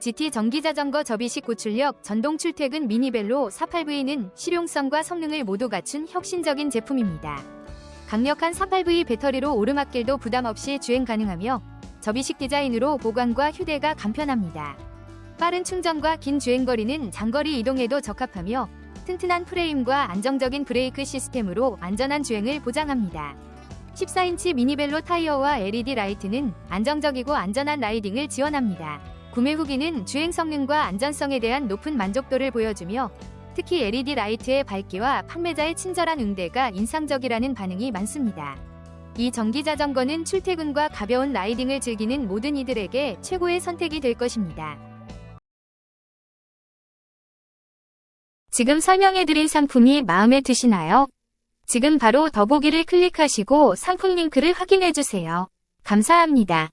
GT 전기자전거 접이식 고출력 전동 출퇴근 미니벨로 48V는 실용성과 성능을 모두 갖춘 혁신적인 제품입니다. 강력한 48V 배터리로 오르막길도 부담 없이 주행 가능하며 접이식 디자인으로 보관과 휴대가 간편합니다. 빠른 충전과 긴 주행거리는 장거리 이동에도 적합하며 튼튼한 프레임과 안정적인 브레이크 시스템으로 안전한 주행을 보장합니다. 14인치 미니벨로 타이어와 LED 라이트는 안정적이고 안전한 라이딩을 지원합니다. 구매 후기는 주행 성능과 안전성에 대한 높은 만족도를 보여주며 특히 LED 라이트의 밝기와 판매자의 친절한 응대가 인상적이라는 반응이 많습니다. 이 전기 자전거는 출퇴근과 가벼운 라이딩을 즐기는 모든 이들에게 최고의 선택이 될 것입니다. 지금 설명해드린 상품이 마음에 드시나요? 지금 바로 더보기를 클릭하시고 상품 링크를 확인해주세요. 감사합니다.